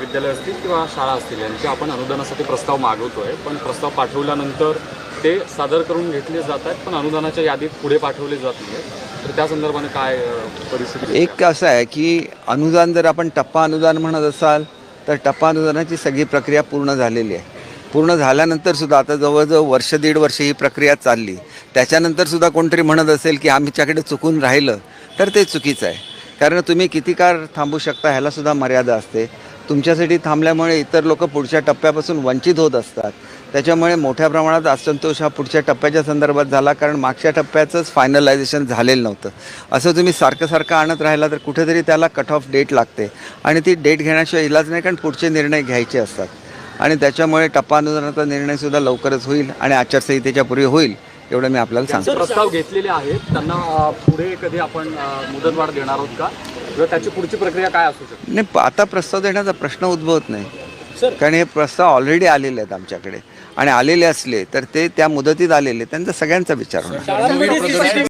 महाविद्यालय असतील किंवा शाळा असतील यांचे आपण अनुदानासाठी प्रस्ताव मागवतो आहे पण प्रस्ताव पाठवल्यानंतर ते सादर करून घेतले जात आहेत पण अनुदानाच्या यादीत पुढे पाठवले जात नाही तर त्या संदर्भाने काय परिस्थिती एक असं आहे की अनुदान जर आपण टप्पा अनुदान म्हणत असाल तर टप्पा अनुदानाची सगळी प्रक्रिया पूर्ण झालेली आहे. पूर्ण झाल्यानंतर सुद्धा आता जवळजवळ वर्ष दीड वर्ष ही प्रक्रिया चालली. त्याच्यानंतर सुद्धा कोणतरी म्हणत असेल की आमच्याकडे चुकून राहिलं तर ते चुकीचं आहे. कारण तुम्ही किती काळ थांबू शकता ह्याला सुद्धा मर्यादा असते. तुमच्यासाठी थांबल्यामुळे इतर लोक पुढच्या टप्प्यापासून वंचित होत असतात. त्याच्यामुळे मोठ्या प्रमाणात असंतोष हा पुढच्या टप्प्याच्या संदर्भात झाला कारण मागच्या टप्प्याचंच फायनलायझेशन झालेलं नव्हतं. असं तुम्ही सारखं सारखं आणत राहिला तर कुठेतरी त्याला कट ऑफ डेट लागते. आणि ती डेट घेण्याशिवाय इलाज नाही कारण पुढचे निर्णय घ्यायचे असतात. आणि त्याच्यामुळे टप्पा अनुदानाचा निर्णयसुद्धा लवकरच होईल आणि आचारसंहितेच्या पूर्वी होईल एवढं मी आपल्याला सांगतो. प्रस्ताव घेतलेले आहेत. त्यांना पुढे कधी आपण मुदतवाढ देणार आहोत का? त्याची पुढची प्रक्रिया काय असू शकते? नाही आता प्रस्ताव देण्याचा प्रश्न उद्भवत नाही. कारण हे प्रस्ताव ऑलरेडी आलेले आहेत आमच्याकडे. आणि आलेले असले तर ते त्या मुदतीत आलेले त्यांचा सगळ्यांचा विचार होणार.